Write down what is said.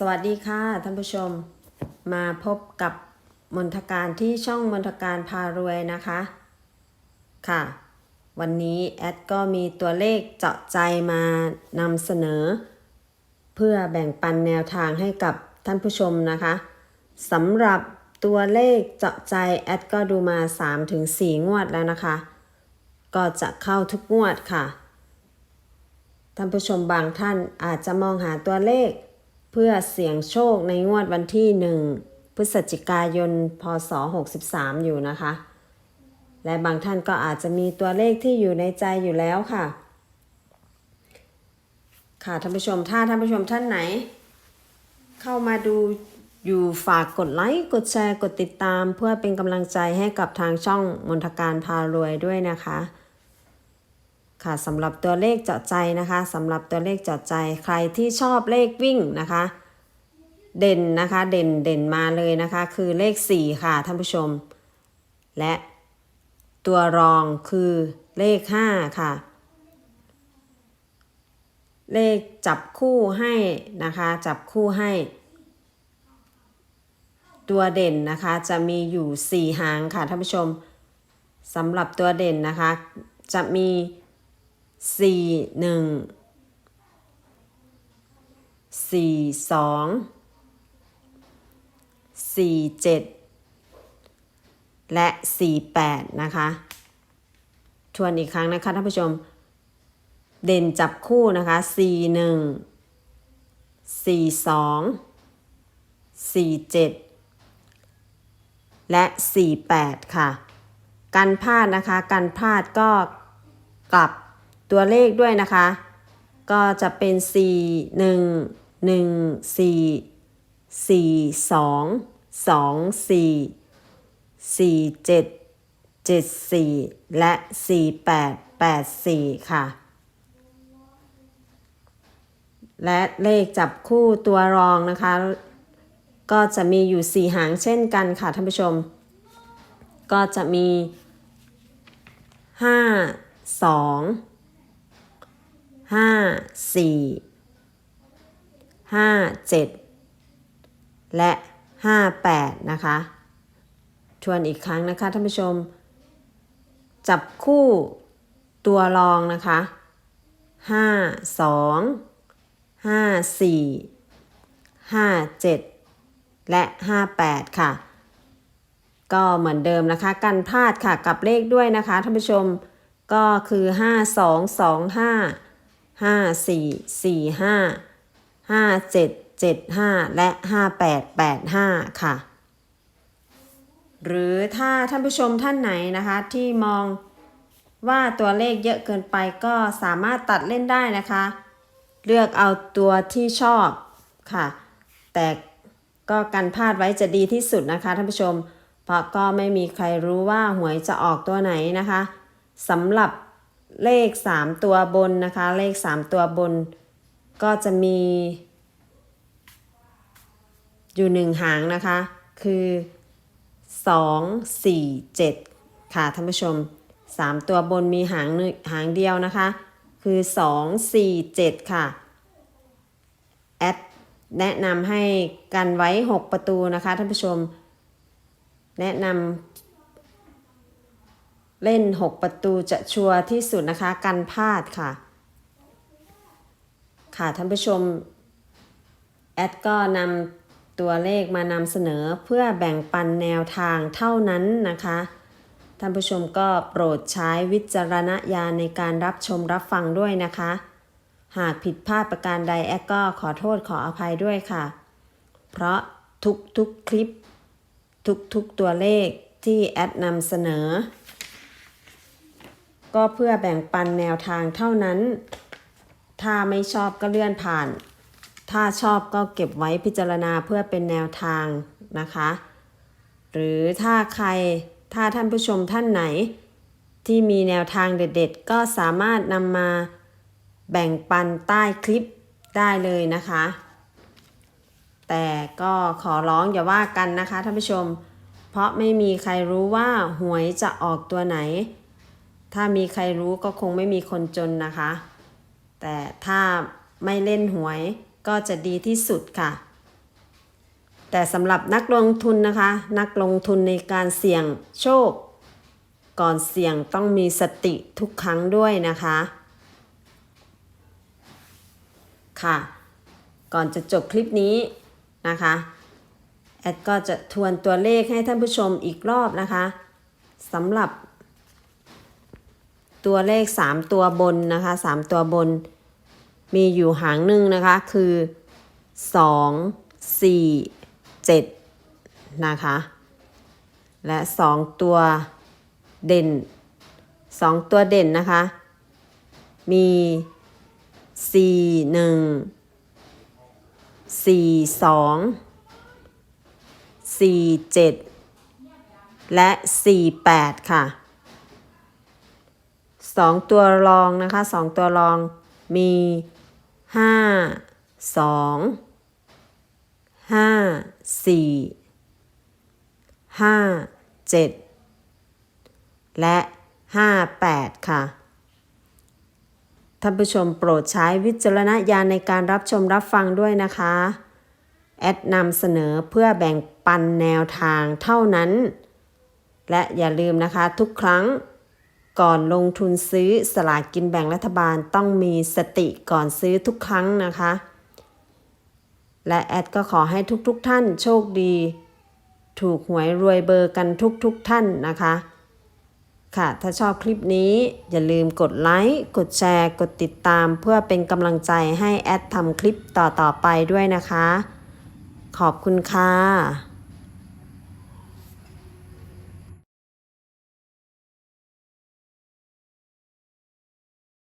สวัสดีค่ะท่านผู้ชมมาพบกับมนทการที่ช่องมนทการพารวยนะคะค่ะ วันนี้แอดก็มีตัวเลขเจาะใจมานำเสนอ เพื่อแบ่งปันแนวทางให้กับท่านผู้ชมนะคะสำหรับตัวเลขเจาะใจแอดก็ดูมา 3-4 งวดแล้วนะคะ ก็จะเข้าทุกงวดค่ะท่านผู้ชมบางท่านอาจจะมองหาตัวเลข พื่อเสี่ยงโชคในงวดวันที่1พฤศจิกายน พศ 63 อยู่นะคะ และบางท่านก็อาจจะมีตัวเลขที่อยู่ในใจอยู่แล้วค่ะ ค่ะท่านผู้ชมถ้าท่านผู้ชมท่านไหน เข้ามาดูอยู่ฝากกดไลค์ กดแชร์ กดติดตาม เพื่อเป็นกำลังใจให้กับทางช่องมนทการพารวยด้วยนะคะ ค่ะสำหรับตัวเลขเจาะใจนะคะสำหรับตัวเลขเจาะใจใครที่ชอบเลขวิ่งนะคะ เด่นนะคะเด่นเด่นมาเลยนะคะ คือเลข 4 ค่ะท่านผู้ชม และตัวรองคือเลข 5 ค่ะ เลขจับคู่ให้นะคะ จับคู่ให้ ตัวเด่นนะคะจะมีอยู่ 4 หางค่ะท่านผู้ชมสำหรับตัวเด่นนะคะ จะมี สี่หนึ่งสี่สองสี่เจ็ดและสี่แปดนะคะทวนอีกครั้งนะคะท่านผู้ชม เด่นจับคู่นะคะสี่หนึ่งสี่สองสี่เจ็ดและสี่แปดค่ะกันพลาดนะคะกันพลาดก็กลับ ตัวเลขด้วยนะคะ ก็จะเป็น 4 1 1 4 4 2 2 4 4 7 7 4 และ 4 8 8 4 ค่ะ และเลขจับคู่ตัวรองนะคะ ก็จะมีอยู่ 4 หางเช่นกันค่ะท่านผู้ชม ก็จะมี 5 2 ห้าสี่ห้าเจ็ดและห้าแปดนะคะทวนอีกครั้งนะคะท่านผู้ชม จับคู่ตัวรองนะคะห้าสองห้าสี่ห้าเจ็ดและห้าแปดค่ะ ก็เหมือนเดิมนะคะ กันพลาดค่ะกับเลขด้วยนะคะท่านผู้ชมก็คือห้าสองสอง ห้าสี่สี่ห้าห้าเจ็ดเจ็ดห้าและห้าแปดแปดห้าค่ะ หรือถ้าท่านผู้ชมท่านไหนนะคะที่มองว่าตัวเลขเยอะเกินไปก็สามารถตัดเล่นได้นะคะ เลือกเอาตัวที่ชอบค่ะ แต่ก็กันพลาดไว้จะดีที่สุดนะคะท่านผู้ชม เพราะก็ไม่มีใครรู้ว่าหวยจะออกตัวไหนนะคะสำหรับ เลข 3 ตัวบนนะคะ เลข 3 ตัวบน ก็จะมี อยู่หนึ่งหางนะคะ คือ 2 4 7 ค่ะท่านผู้ชม 3 ตัวบนมีหางหนึ่งหางเดียวนะคะ คือ 2 4 7 ค่ะ แอดแนะนำให้กันไว้ 6 ประตูนะคะท่านผู้ชม แนะนำ เล่น 6 ประตูจะชัวร์ที่สุดนะคะกันพลาดค่ะ ค่ะท่านผู้ชม แอดก็นำตัวเลขมานำเสนอเพื่อแบ่งปันแนวทางเท่านั้นนะคะ ท่านผู้ชมก็โปรดใช้วิจารณญาณในการรับชมรับฟังด้วยนะคะ หากผิดพลาดประการใดแอดก็ขอโทษขออภัยด้วยค่ะ เพราะทุกๆคลิป ทุกๆตัวเลขที่แอดนำเสนอ ก็เพื่อแบ่งปันแนวทางเท่านั้น ถ้าไม่ชอบก็เลื่อนผ่าน ถ้าชอบก็เก็บไว้พิจารณาเพื่อเป็นแนวทางนะคะ หรือถ้าใครถ้าท่านผู้ชมท่านไหน ที่มีแนวทางเด็ดๆ ก็สามารถนำมาแบ่งปันใต้คลิปได้เลยนะคะ แต่ก็ขอร้องอย่าว่ากันนะคะท่านผู้ชม เพราะไม่มีใครรู้ว่าหวยจะออกตัวไหน ถ้ามีใครรู้ก็คงไม่มีคนจนนะคะ แต่ถ้าไม่เล่นหวยก็จะดีที่สุดค่ะ แต่สำหรับนักลงทุนนะคะ นักลงทุนในการเสี่ยงโชค ก่อนเสี่ยงต้องมีสติทุกครั้งด้วยนะคะ ค่ะ ก่อนจะจบคลิปนี้นะคะแอดก็จะทวนตัวเลขให้ท่านผู้ชมอีกรอบนะคะสำหรับ ตัวเลข 3 ตัวบนนะคะ 3 ตัวบน มีอยู่หางหนึ่งนะคะ คือ 2 4 7 นะคะ และ 2 ตัวเด่น 2 ตัวเด่นนะคะ มี 4 1 4 2 4 7 และ 4 8 ค่ะ สองตัวรองนะคะสองตัวรองมีห้าสองห้าสี่ห้าเจ็ดและห้าแปดค่ะท่านผู้ชมโปรดใช้วิจารณญาณในการรับชมรับฟังด้วยนะคะ แอดนำเสนอเพื่อแบ่งปันแนวทางเท่านั้น และอย่าลืมนะคะทุกครั้ง ก่อนลงทุนซื้อสลากกินแบ่งรัฐบาลต้องมีสติก่อนซื้อทุกครั้งนะคะ และแอดก็ขอให้ทุกๆทท่านโชคดี ถูกหวยรวยเบอร์กันทุกๆทท่านนะคะ ค่ะถ้าชอบคลิปนี้อย่าลืมกดไลค์กดแชร์กดติดตาม เพื่อเป็นกำลังใจให้แอดทำคลิปต่อๆไปด้วยนะคะ ขอบคุณค่ะ